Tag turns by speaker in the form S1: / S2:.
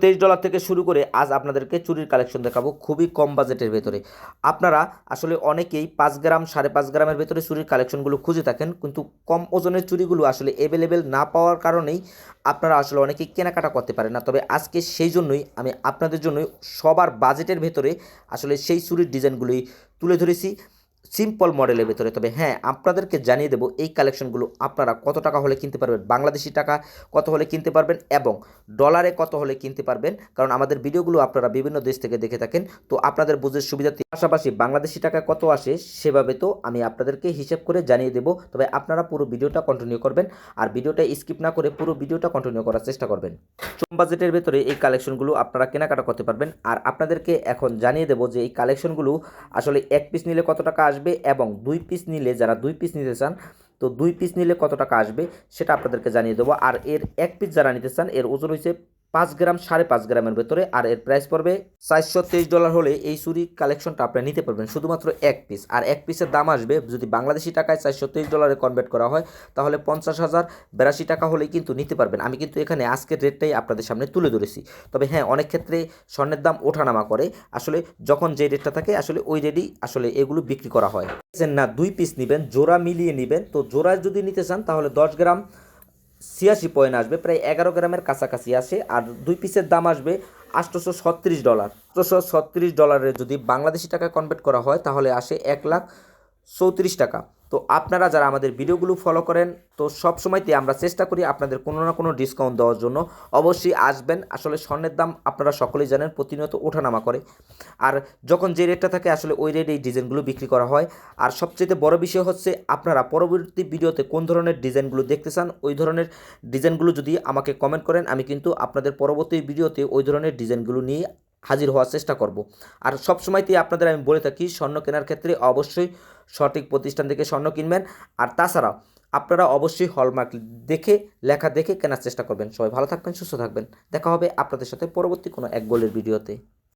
S1: তেইশ ডলার থেকে শুরু করে আজ আপনাদেরকে চুরির কালেকশন দেখাবো খুবই কম বাজেটের ভেতরে। আপনারা আসলে অনেকেই পাঁচ গ্রাম, সাড়ে পাঁচ গ্রামের ভেতরে চুরির কালেকশনগুলো খুঁজে থাকেন, কিন্তু কম ওজনের চুরিগুলো আসলে অ্যাভেলেবেল না পাওয়ার কারণেই আপনারা আসলে অনেকেই কেনাকাটা করতে পারেন না। তবে আজকে সেই জন্যই আমি আপনাদের জন্যই সবার বাজেটের ভেতরে আসলে সেই চুরির ডিজাইনগুলোই তুলে ধরেছি। সিম্পল মডেলের ভেতরে। তবে হ্যাঁ আপনাদেরকে জানিয়ে দেবো, এই কালেকশনগুলো আপনারা কত টাকা হলে কিনতে পারবেন? বাংলাদেশি টাকা কত হলে কিনতে পারবেন? এবং ডলারে কত হলে কিনতে পারবেন? কারণ আমাদের ভিডিওগুলো আপনারা বিভিন্ন দেশ থেকে দেখে থাকেন। তো আপনাদের বুঝের সুবিধার্থে পাশাপাশি বাংলাদেশি টাকা কত আসে সেভাবে তো আমি আপনাদেরকে হিসেব করে জানিয়ে দেবো। তবে আপনারা পুরো ভিডিওটা কন্টিনিউ করবেন আর ভিডিওটা স্কিপ না করে পুরো ভিডিওটা কন্টিনিউ করার চেষ্টা করবেন। কম বাজেটের ভেতরে এই কালেকশনগুলো আপনারা কেনাকাটা করতে পারবেন। আর আপনাদেরকে এখন জানিয়ে দেবো যে এই কালেকশনগুলো আসলে এক পিস নিলে কত টাকা আসবে? এবং দুই পিস নিলে, যারা দুই পিস নিতে চান, তো দুই পিস নিলে কত টাকা আসবে সেটা আপনাদেরকে জানিয়ে দেবো। আর এর এক পিস যারা নিতে চান, এর ওজন হয়েছে পাঁচ গ্রাম সাড়ে পাঁচ গ্রামের ভেতরে আর এর প্রাইস পড়বে চারশো তেইশ ডলার হলে এই চুরি কালেকশনটা আপনারা নিতে পারবেন শুধুমাত্র এক পিস আর এক পিসের দাম আসবে যদি বাংলাদেশি টাকায় চারশো তেইশ ডলারে কনভার্ট করা হয়, তাহলে পঞ্চাশ হাজার বিরাশি টাকা হলেই কিন্তু নিতে পারবেন। আমি কিন্তু এখানে আজকের রেটটাই আপনাদের সামনে তুলে ধরেছি। তবে হ্যাঁ অনেক ক্ষেত্রে স্বর্ণের দাম ওঠানামা করে। আসলে যখন যে রেটটা থাকে, আসলে ওই রেটেই আসলে এগুলো বিক্রি করা হয়। না, দুই পিস নেবেন, জোড়া মিলিয়ে নেবেন। তো জোড়া যদি নিতে চান, তাহলে দশ গ্রাম ছিয়াশি পয়েন্ট আসবে, প্রায় এগারো গ্রামের কাছাকাছি আসে আর দুই পিসের দাম আসবে আটশোশো ছত্রিশ ডলার আটশোশো ছত্রিশ ডলারের যদি বাংলাদেশি টাকা কনভার্ট করা হয়, তাহলে আসে এক লাখ চৌত্রিশ টাকা। তো আপনারা যারা আমাদের ভিডিওগুলো ফলো করেন, তো সব সময়তে আমরা চেষ্টা করি আপনাদের কোনো না কোনো ডিসকাউন্ট দেওয়ার জন্য। অবশ্যই আসবেন। আসলে স্বর্ণের দাম আপনারা সকলেই জানেন, প্রতিনিয়ত ওঠানামা করে। আর যখন যে রেটটা থাকে, আসলে ওই রেটে এই ডিজাইনগুলো বিক্রি করা হয়। আর সবচেয়ে বড় বিষয় হচ্ছে, আপনারা পরবর্তী ভিডিওতে কোন ধরনের ডিজাইনগুলো দেখতে চান, ওই ধরনের ডিজাইনগুলো যদি আমাকে কমেন্ট করেন, আমি কিন্তু আপনাদের পরবর্তী ভিডিওতে ওই ধরনের ডিজাইনগুলো নিয়ে হাজির হওয়ার চেষ্টা করব। আর সব সবসময়তেই আপনাদের আমি বলে থাকি, স্বর্ণ কেনার ক্ষেত্রে অবশ্যই সঠিক প্রতিষ্ঠান থেকে স্বর্ণ কিনবেন। আর তাছাড়া আপনারা অবশ্যই হলমার্ক দেখে, লেখা দেখে কেনার চেষ্টা করবেন। সবাই ভালো থাকবেন, সুস্থ থাকবেন। দেখা হবে আপনাদের সাথে পরবর্তী কোনো এক গোলের ভিডিওতে।